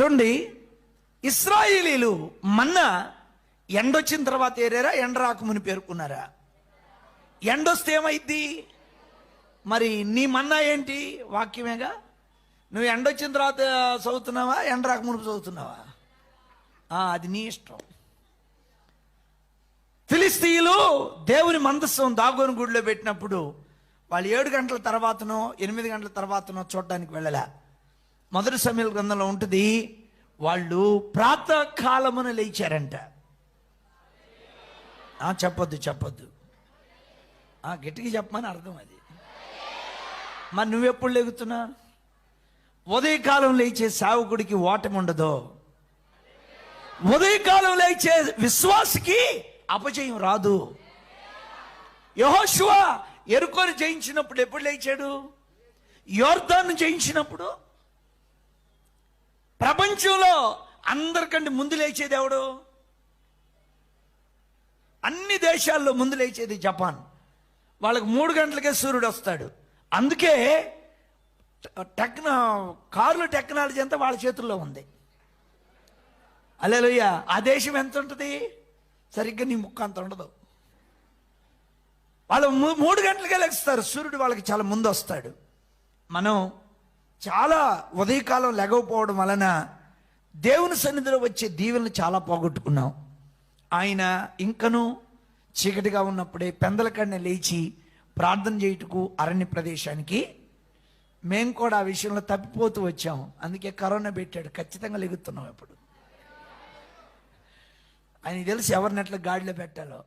చూడండి ఇస్రాయేలీలు మన్న ఎండొచ్చిన తర్వాత ఏరారా ఎండ రాకముని పేర్కొన్నారా? ఎండొస్తే ఏమైద్ది? మరి నీ మన్నా ఏంటి? వాక్యమేగా? నువ్వు ఎండొచ్చిన తర్వాత చదువుతున్నావా? ఎండ రాకమునుపు చదువుతున్నావా? అది నీ ఇష్టం. ఫిలిస్తీయులు దేవుని మందస్సం దాగోని గుడిలో పెట్టినప్పుడు వాళ్ళు ఏడు గంటల తర్వాతనో ఎనిమిది గంటల తర్వాతనో చూడడానికి వెళ్ళలే. మొదటి సమయాల గ్రంథంలో ఉంటుంది వాళ్ళు ప్రాతకాలమున లేచారంట. చెప్పొద్దు చెప్పొద్దు. ఆ, గట్టిగా చెప్పమని అర్థం అది. మరి నువ్వెప్పుడు లేగుతున్నా? ఉదయకాలం లేచే సావుకుడికి ఓటమి ఉండదు ఉదయకాలం లేచే విశ్వాసకి అపజయం రాదు. యహోశివ ఎరుకోని జయించినప్పుడు ఎప్పుడు లేచాడు? యోర్ధాన్ని జయించినప్పుడు? ప్రపంచంలో అందరికంటే ముందు లేచేది ఎవడు? అన్ని దేశాల్లో ముందు లేచేది జపాన్. వాళ్ళకి మూడు గంటలకే సూర్యుడు వస్తాడు. అందుకే టెక్న కార్ల టెక్నాలజీ అంతా వాళ్ళ చేతుల్లో ఉంది. అల్లెలుయ్య ఆ దేశం ఎంత ఉంటుంది? సరిగ్గా నీ ముక్క అంత ఉండదు. వాళ్ళు మూడు గంటలకే లెగుస్తారు సూర్యుడు వాళ్ళకి చాలా ముందు వస్తాడు. మనం చాలా ఉదయకాలం లెగవపోవడం వలన దేవుని సన్నిధిలో వచ్చే దీవెనలు చాలా పోగొట్టుకున్నాం. ఆయన ఇంకను చీకటిగా ఉన్నప్పుడే పెందలకన్నా లేచి ప్రార్థన చేయుటకు అరణ్య ప్రదేశానికి మేము కూడా ఆ విషయంలో తప్పిపోతూ వచ్చాం. అందుకే కరోనా పెట్టాడు. ఖచ్చితంగా లెగుతున్నాం ఇప్పుడు ఆయన తెలిసి ఎవరినట్ల గాడిలో పెట్టాలో.